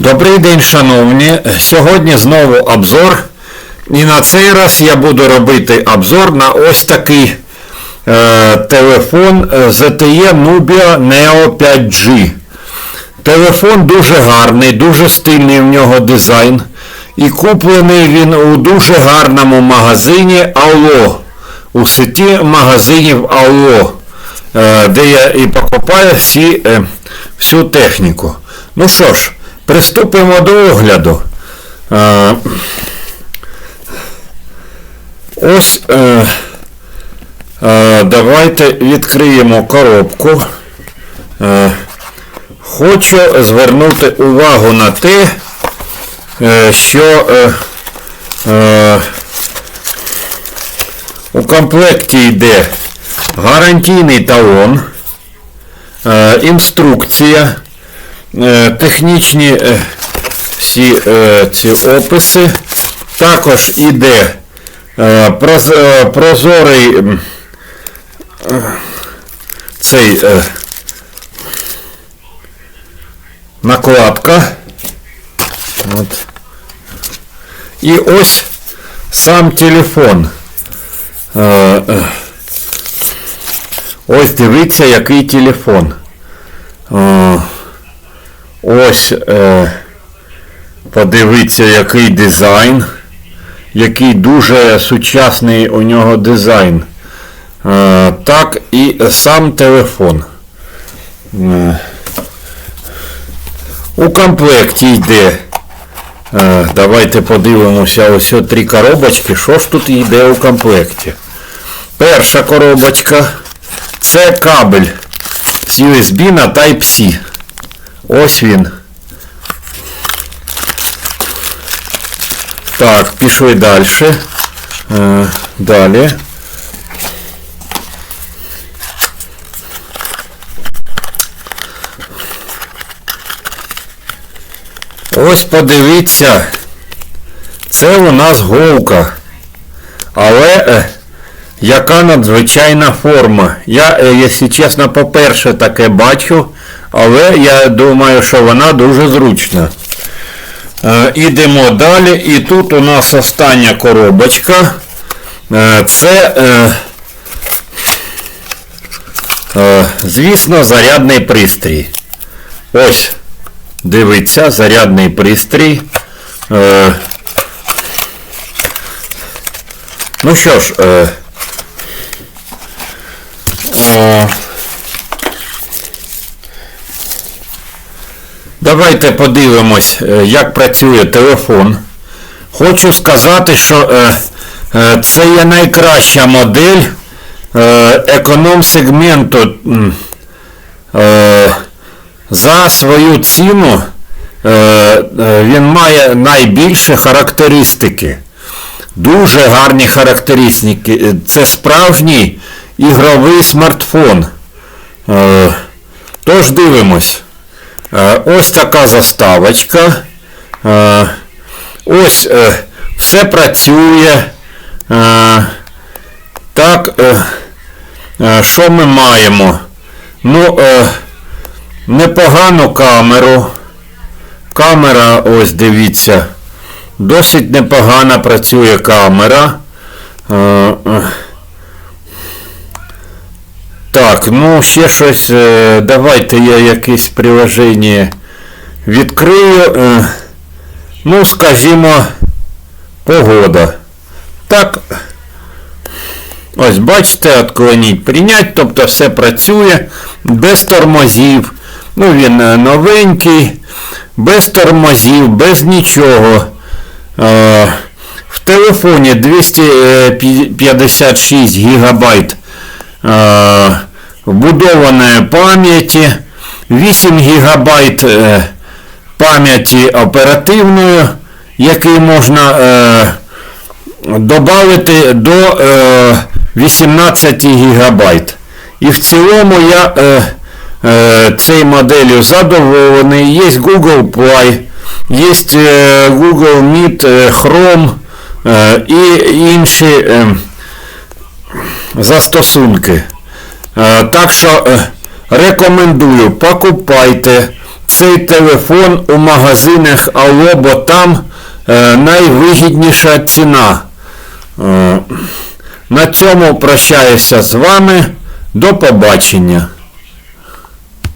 Добрий день, шановні. Сьогодні знову обзор. І на цей раз я буду робити обзор на ось такий е, телефон е, ZTE Nubia Neo 5G. Телефон дуже гарний, дуже стильний в нього дизайн. І куплений він у дуже гарному магазині Алло. У сеті магазинів Алло, е, де я і покупаю всі, е, всю техніку. Ну що ж, приступимо до огляду. Е, Ось е, е, давайте відкриємо коробку. Е, Хочу звернути увагу на те, е, що е, е, у комплекті йде гарантійний талон, е, інструкція, технічні е, всі е, ці описи. Також іде е, проз- е, прозорий е, цей е, накладка. От. І ось сам телефон. Е, е. Ось дивіться, який телефон. Ось е, подивіться, який дизайн. Який дуже сучасний у нього дизайн. Е, Так і сам телефон. Е, У комплекті йде. Е, Давайте подивимося ось три коробочки. Що ж тут йде у комплекті? Перша коробочка це кабель з USB на Type-C. Ось він. Так, пішли далі. Е, Далі. Ось подивіться, це у нас голка. Але е, яка надзвичайна форма. Я, е, якщо чесно, по-перше, таке бачу, але я думаю, що вона дуже зручна. Е, ідемо далі. І тут у нас остання коробочка. Е, це, звісно, зарядний пристрій. Ось. Дивіться, зарядний пристрій. Ну що ж, давайте подивимось, е, як працює телефон. Хочу сказати, що е, е, це є найкраща модель економ-сегменту. За свою ціну він має найбільші характеристики. Дуже гарні характеристики. Це справжній ігровий смартфон. Е, Тож дивимось. Е, Ось така заставочка. Е, Ось все працює. Так, що ми маємо? Ну, непогану камеру. Камера, ось дивіться. Досить непогано працює камера. Так, ну ще щось. е, Давайте я якесь приложення відкрию. Е, Ну, скажімо, погода. Так. Ось бачите, отклоніть, прийнять, тобто все працює без тормозів. Ну, він е, новенький, без тормозів, без нічого. В телефоні 256 гігабайт е, вбудованої пам'яті, 8 гігабайт е, пам'яті оперативної, який можна е, додати до е, 18 гігабайт. І в цілому я е, е, моделлю задоволений. Є Google Play, є е, Google Meet, е, Chrome е, і інші е, застосунки. Е, так що е, рекомендую, покупайте. цей телефон у магазинах Алло, бо там е, найвигідніша ціна. На цьому прощаюся з вами. До побачення.